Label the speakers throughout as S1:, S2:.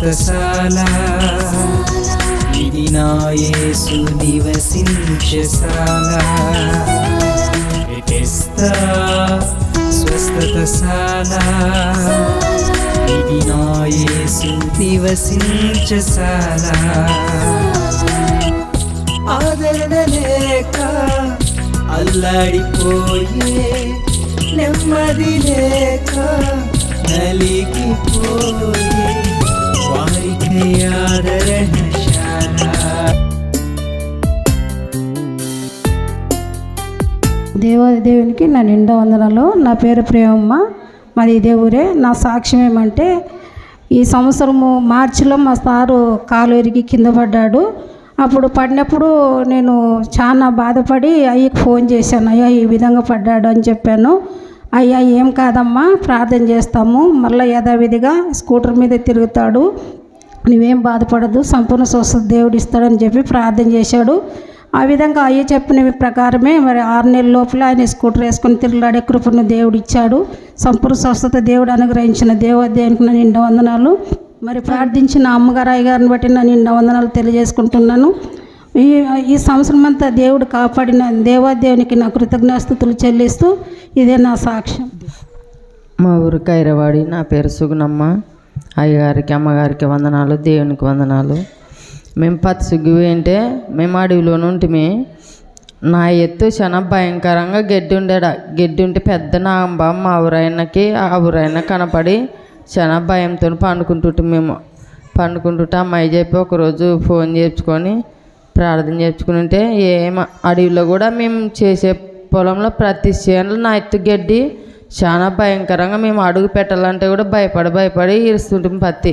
S1: వ్రతశాల ఇది నా యేసు నివసించశాల స్వస్థతశాల ఇది నా యేసు నివసించశాల ఆదరణ లేక అల్లాడిపోయే నెమ్మది లేక నలిగిపోయే వారికి
S2: దేవునికి నా నిండా వందనాలు. నా పేరు ప్రేమమ్మ. మాది ఇదే ఊరే. నా సాక్ష్యం ఏమంటే ఈ సంవత్సరము మార్చిలో మా సారు కాలు ఎరిగి కింద పడ్డాడు. అప్పుడు పడినప్పుడు నేను చాలా బాధపడి అయ్యకి ఫోన్ చేశాను. అయ్యా ఈ విధంగా పడ్డాడు అని చెప్పాను. అయ్యా ఏం కాదమ్మా ప్రార్థన చేస్తాము. మళ్ళీ యథావిధిగా స్కూటర్ మీద తిరుగుతాడు. నువ్వేం బాధపడదు సంపూర్ణ స్వస్థత దేవుడు ఇస్తాడని చెప్పి ప్రార్థన చేశాడు. ఆ విధంగా అయ్యే చెప్పిన ప్రకారమే మరి ఆరు నెలల లోపల ఆయన స్కూటర్ వేసుకొని తిరుగులాడే కృపను దేవుడు ఇచ్చాడు. సంపూర్ణ స్వస్థత దేవుడు అనుగ్రహించిన దేవాదేవునికి నా నిండా వందనాలు. మరి ప్రార్థించిన అమ్మగారు అయ్యగారిని బట్టి నా నిండా వందనాలు తెలియజేసుకుంటున్నాను. ఈ ఈ సంవత్సరం అంతా దేవుడు కాపాడిన దేవాదేవునికి నా కృతజ్ఞాస్థుతులు చెల్లిస్తూ ఇదే నా సాక్ష్యం.
S3: మా ఊరు కైరవాడి నా పేరు సుగుణమ్మ. అయ్యగారికి అమ్మగారికి వందనాలు దేవునికి వందనాలు. మేము పత్తి సిగ్గువి అంటే మేము అడవిలోనే ఉంటిమి. నా ఎత్తు చాలా భయంకరంగా గడ్డి ఉండేడ. గడ్డి ఉంటే పెద్ద నాంబ మా ఊరైనకి కనపడి చాలా భయంతో పండుకుంటుంటే మేము. పండుకుంటుంటే అమ్మాయి చెప్పి ఒకరోజు ఫోన్ చేర్చుకొని ప్రార్థన చేర్చుకుని ఉంటే ఏం అడవిలో కూడా మేము చేసే పొలంలో ప్రతి చేనులో నా ఎత్తు గడ్డి చాలా భయంకరంగా మేము అడుగు పెట్టాలంటే కూడా భయపడి భయపడి ఇరుస్తుంటాం పత్తి.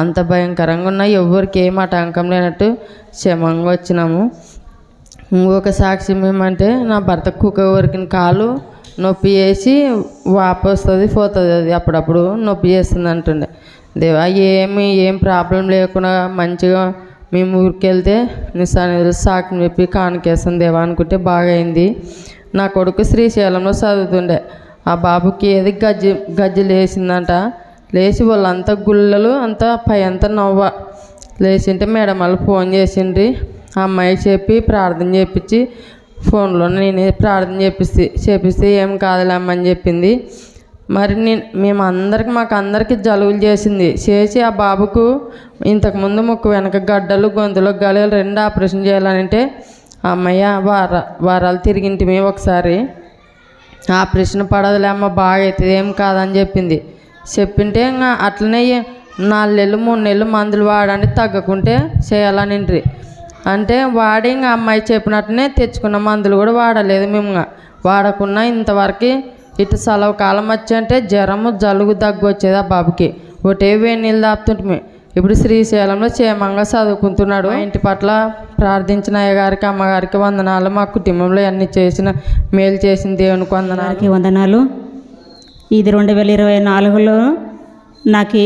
S3: అంత భయంకరంగా ఉన్న ఎవరికి ఏం ఆటంకం లేనట్టు క్షమంగా వచ్చినాము. ఇంకొక సాక్ష్యం ఏమంటే నా భర్త కుక్క కొరికిన కాలు నొప్పి వేసి వాపు వస్తుంది పోతుంది అది అప్పుడప్పుడు నొప్పి చేస్తుంది అంటుండే. దేవా ఏమి ఏం ప్రాబ్లం లేకుండా మంచిగా మేము ఊరికి వెళ్తే నీ సన్నిధిలో సాకుని చెప్పి కానుకేస్తాను దేవా అనుకుంటే బాగా అయింది నా కొడుకు శ్రీశైలంలో చదువుతుండే. ఆ బాబుకి ఏది గజ్జి గజ్జి లేచిందంట. లేచి వాళ్ళంతా గుళ్ళలు అంతా పై అంతా నవ్వ. లేచింటే మేడం వాళ్ళు ఫోన్ చేసిండ్రి. ఆ అమ్మాయి చెప్పి ప్రార్థన చేపించి ఫోన్లో నేనే ప్రార్థన చేపిస్తే చేపిస్తే ఏం కాదులేమ్మని చెప్పింది. మరి నేను మేము అందరికి మాకు అందరికి జలుబులు చేసింది. చేసి ఆ బాబుకు ఇంతకుముందు ముక్కు వెనక గడ్డలు గొంతులు గలలు రెండు ఆపరేషన్ చేయాలంటే అమ్మయ్య వార వారాలు తిరిగింటిమి ఒకసారి. ఆపరేషన్ పడదులే అమ్మ బాగా అవుతుంది ఏం కాదని చెప్పింది. చెప్పింటే ఇంకా అట్లనే నాలుగు నెలలు మూడు నెలలు మందులు వాడండి తగ్గకుంటే చేయాలని అంటే వాడి ఇంకా అమ్మాయి చెప్పినట్టునే తెచ్చుకున్న మందులు కూడా వాడలేదు మేము ఇంకా. ఇంతవరకు ఇటు సెలవు కాలం వచ్చంటే జ్వరము జలుగు దగ్గు వచ్చేది ఆ బాబుకి. ఒకటే వేడి నీళ్ళు దాపుతుంటే ఇప్పుడు శ్రీశైలంలో క్షేమంగా చదువుకుంటున్నాడు. ఇంటి పట్ల ప్రార్థించిన అయ్యగారికి అమ్మగారికి వందనాలు. మా కుటుంబంలో అన్ని చేసిన మేలు చేసిన దేవునికి వందనాలు.
S4: అందరికీ వందనాలు. ఇది రెండు వేల ఇరవై నాలుగులో నాకు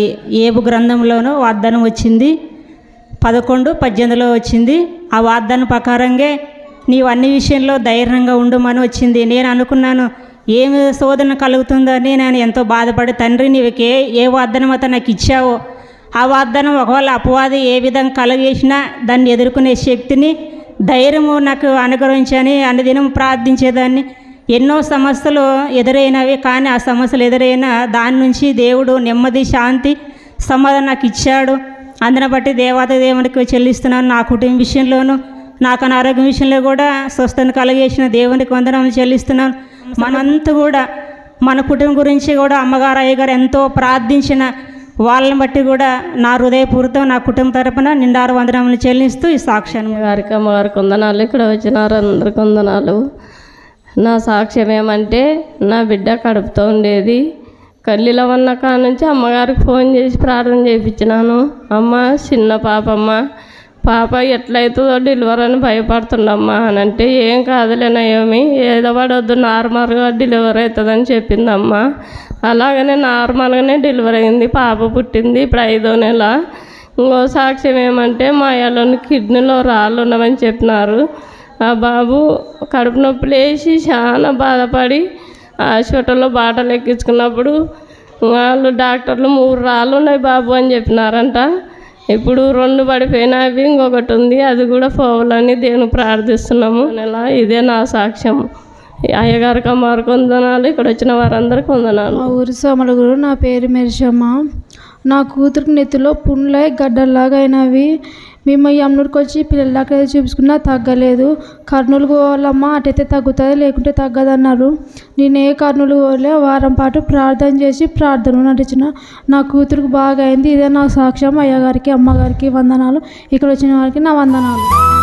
S4: ఏబు గ్రంథంలోనూ వాగ్దానం వచ్చింది. పదకొండు పద్దెనిమిదిలో వచ్చింది. ఆ వాగ్దానం ప్రకారంగా నీవు అన్ని విషయంలో ధైర్యంగా ఉండమని వచ్చింది. నేను అనుకున్నాను ఏమి శోధన కలుగుతుందని నేను ఎంతో బాధపడి తండ్రి నీవుకే ఏ వాగ్దానం అయితే నాకు ఇచ్చావో ఆ వాగ్దానం ఒకవేళ అపవాది ఏ విధంగా కలగేసినా దాన్ని ఎదుర్కొనే శక్తిని ధైర్యము నాకు అనుగ్రహించని అనుదినం ప్రార్థించేదాన్ని. ఎన్నో సమస్యలు ఎదురైనవి కానీ ఆ సమస్యలు ఎదురైన దాని నుంచి దేవుడు నెమ్మది శాంతి సమాధానం నాకు ఇచ్చాడు. అందుని బట్టి దేవాత దేవునికి చెల్లిస్తున్నాను నా కుటుంబ విషయంలోనూ నాకు అనారోగ్యం విషయంలో కూడా స్వస్థను కలిగేసిన దేవునికి వందనం చెల్లిస్తున్నాను. మనంతా కూడా మన కుటుంబం గురించి కూడా అమ్మగారు అయ్యగారు ఎంతో ప్రార్థించిన వాళ్ళని బట్టి కూడా నా హృదయపూర్వకం నా కుటుంబ తరపున నిండారు వందనములు చెల్లిస్తూ ఈ సాక్ష్యాన్ని
S5: గారికి అమ్మగారికి వందనాలు ఇక్కడ వచ్చినారు అందరికి వందనాలు నా సాక్ష్యం ఏమంటే నా బిడ్డ కడుపుతో ఉండేది. కల్లిలో ఉన్న కాడ నుంచి అమ్మగారికి ఫోన్ చేసి ప్రార్థన చేయించినాను. అమ్మ చిన్న పాపమ్మ పాప ఎట్లయితుందో డెలివరీ అని భయపడుతుండమ్మా అని అంటే ఏం కాదులేనా ఏమి ఏదో పడొద్దు నార్మల్గా డెలివరీ అవుతుందని చెప్పిందమ్మా. అలాగనే నార్మల్గానే డెలివరీ అయింది. పాప పుట్టింది ఇప్పుడు ఐదో నెల. ఇంకో సాక్ష్యం ఏమంటే మా అయ్యలోని కిడ్నీలో రాళ్ళు ఉన్నామని చెప్పినారు. ఆ బాబు కడుపు నొప్పి లేచి చాలా బాధపడి హాస్పిటల్లో బాటలు ఎక్కించుకున్నప్పుడు వాళ్ళు డాక్టర్లు మూడు రాళ్ళు ఉన్నాయి బాబు అని చెప్పినారంట. ఇప్పుడు రెండు పడిపోయినవి ఇంకొకటి ఉంది. అది కూడా పోవాలని దేవుని ప్రార్థిస్తున్నాము. నెల ఇదే నా సాక్ష్యం. అయ్యగారికి అమ్మగారికి వందనాలు ఇక్కడ వచ్చిన వారందరికీ వందనాలు
S6: మా ఊరి సోమలగురు నా పేరు మెరిషమ్మ. నా కూతురికి నెత్తిలో పుండ్లై గడ్డల్లాగా అయినవి. మేము ఈ అమ్మూరికి వచ్చి పిల్లలకి చూపించుకున్నా తగ్గలేదు. కర్నూలు పోవాలమ్మా అటైతే తగ్గుతుంది లేకుంటే తగ్గదన్నారు. నేను ఏ కర్నూలు పోలే వారం పాటు ప్రార్థన చేసి ప్రార్థన నటించిన నా కూతురికి బాగా అయింది ఇదే నా సాక్ష్యం. అయ్యగారికి అమ్మగారికి వందనాలు. ఇక్కడ వచ్చిన వారికి నా వందనాలు.